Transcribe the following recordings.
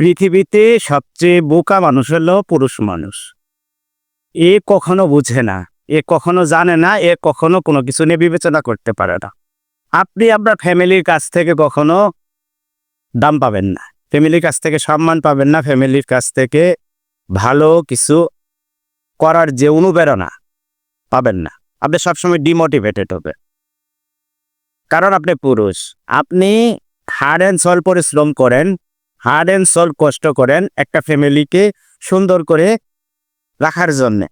পৃথিবীতে সবচেয়ে বোকা মানুষ হলো পুরুষ মানুষ। এ কখনো বুঝে না, এ কখনো জানে না, এ কখনো কোনো কিছু নিয়ে বিবেচনা করতে পারে না। আপনি আপনার ফ্যামিলির কাছ থেকে কখনো দাম পাবেন না। ফ্যামিলির কাছ থেকে সম্মান পাবেন না, ফ্যামিলির কাছ থেকে ভালো কিছু করার যে অনুপ্রেরণা পাবেন না। আপনি সবসময় ডিমোটিভেটেড হবে। কারণ আপনি পুরুষ। আপনি হার্ড অ্যান্ড সল পরিশ্রম করেন হার্ড অ্যান্ড সল কষ্ট করেন একটা ফ্যামিলিকে সুন্দর করে রাখার জন্যে।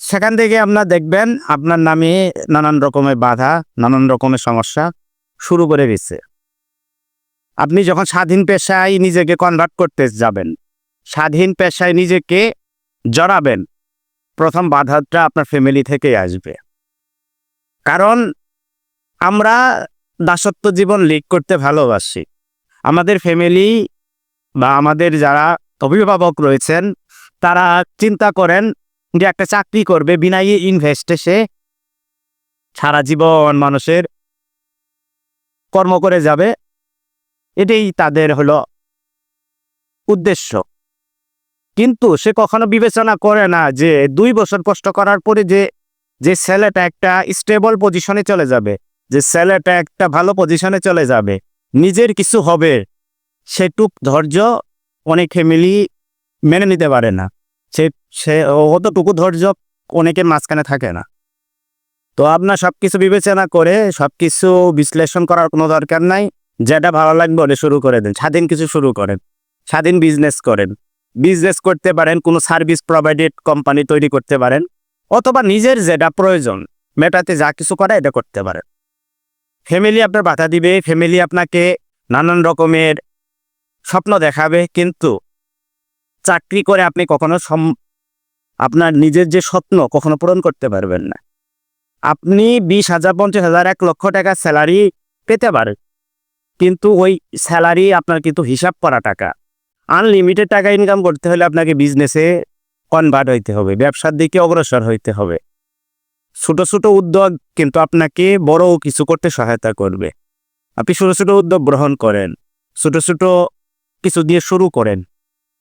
সেখান থেকে আপনার দেখবেন আপনার নামে নানান রকমের বাধা, নানান রকমের সমস্যা শুরু করে দিচ্ছে। আপনি যখন স্বাধীন পেশায় নিজেকে কনভার্ট করতে যাবেন, স্বাধীন পেশায় নিজেকে জড়াবেন, প্রথম বাধাটা আপনার ফ্যামিলি থেকেই আসবে। কারণ আমরা দাসত্ব জীবন লিড করতে ভালোবাসি। আমাদের ফ্যামিলি বা আমাদের যারা অভিভাবক রয়েছেন, তারা চিন্তা করেন যে একটা চাকরি করবে বিনা ইনভেস্টে সে সারা জীবন মানুষের কর্ম করে যাবে। এটাই তাদের হলো উদ্দেশ্য। কিন্তু সে কখনো বিবেচনা করে না যে দুই বছর কষ্ট করার পরে যে যে ছেলেটা একটা স্টেবল পজিশনে চলে যাবে, যে ছেলেটা একটা ভালো পজিশনে চলে যাবে। নিজের কিছু হবে, সেটুক ধৈর্য অনেক ফ্যামিলি মেনে নিতে পারে না। সে সে, অতটুকু ধৈর্য অনেকের মাঝখানে থাকে না। তো আপনার সব কিছু বিবেচনা করে সব কিছু বিশ্লেষণ করার কোনো দরকার নাই। যেটা ভালো লাগবে ওটা শুরু করে দেন। স্বাধীন কিছু শুরু করেন। স্বাধীন বিজনেস করেন। বিজনেস করতে পারেন, কোনো সার্ভিস প্রোভাইডেড কোম্পানি তৈরি করতে পারেন। অথবা নিজের যেটা প্রয়োজন, মেটাতে যা কিছু করা এটা করতে পারেন। ফ্যামিলি আপনার বাধা দিবে ফ্যামিলি আপনাকে নানান রকমের স্বপ্ন দেখাবে, কিন্তু চাকরি করে আপনি কখনো সম, আপনার নিজের যে স্বপ্ন কখনো পূরণ করতে পারবেন না। আপনি বিশ হাজার, পঞ্চাশ হাজার, এক লক্ষ টাকা স্যালারি পেতে পারেন, কিন্তু ওই স্যালারি আপনার কিন্তু হিসাব করা টাকা। আনলিমিটেড টাকা ইনকাম করতে হলে আপনাকে বিজনেসে কনভার্ট হইতে হবে, ব্যবসার দিকে অগ্রসর হইতে হবে। ছোট ছোট উদ্যোগ কিন্তু আপনাকে বড় কিছু করতে সহায়তা করবে। আপনি ছোট ছোট উদ্যোগ গ্রহণ করেন, ছোট ছোট কিছু দিয়ে শুরু করেন।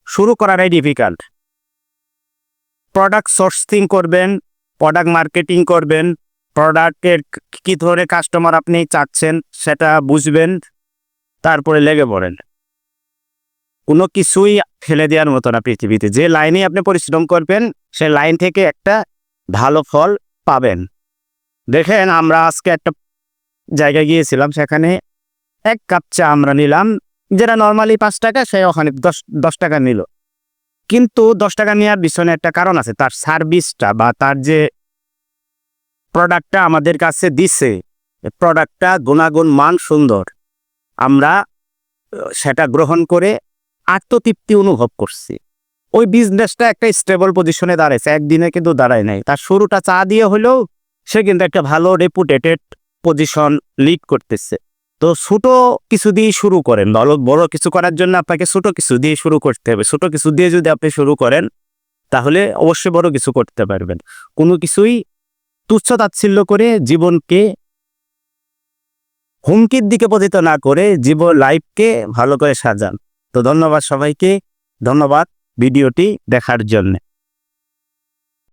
শুরু করাটাই ডিফিকাল্ট প্রোডাক্ট সোর্সিং করবেন প্রোডাক্ট মার্কেটিং করবেন প্রোডাক্টের কী ধরনের কাস্টমার আপনি চাচ্ছেন সেটা বুঝবেন, তারপরে লেগে পড়েন। কোনো কিছুই ফেলে দেওয়ার মতো না পৃথিবীতে। যে লাইনে আপনি পরিশ্রম করবেন, সে লাইন থেকে একটা ভালো ফল পাবেন। দেখেন, আমরা আজকে একটা জায়গায় গিয়েছিলাম, সেখানে এক কাপ চা আমরা নিলাম, যেটা নর্মালি পাঁচ টাকা, সে ওখানে দশ দশ টাকা নিল। কিন্তু দশ টাকা নেওয়ার পিছনে একটা কারণ আছে, তার সার্ভিসটা বা তার যে প্রোডাক্টটা আমাদের কাছে দিছে প্রোডাক্টটা গুণাগুণ মান সুন্দর। আমরা সেটা গ্রহণ করে আত্মতৃপ্তি অনুভব করছি। ওই বিজনেসটা একটা স্টেবল পজিশনে দাঁড়াইছে, একদিনে কিন্তু দাঁড়ায় নাই। তার শুরুটা চা দিয়ে হলেও সে কিন্তু একটা ভালো রেপুটেটেড পজিশন লিড করতেছে। তো ছোট কিছু দিয়ে শুরু করেন। বড় বড় কিছু করার জন্য আপনাকে ছোট কিছু দিয়ে শুরু করতে হবে। ছোট কিছু দিয়ে যদি আপনি শুরু করেন, তাহলে অবশ্যই বড় কিছু করতে পারবেন। কোনো কিছুই তুচ্ছ তাচ্ছিল্য করে জীবনকে হুমকির দিকে পতিত না করে জীবন লাইফকে ভালো করে সাজান। তো ধন্যবাদ সবাইকে। ধন্যবাদ। ভিডিওটি দেখার জন্য।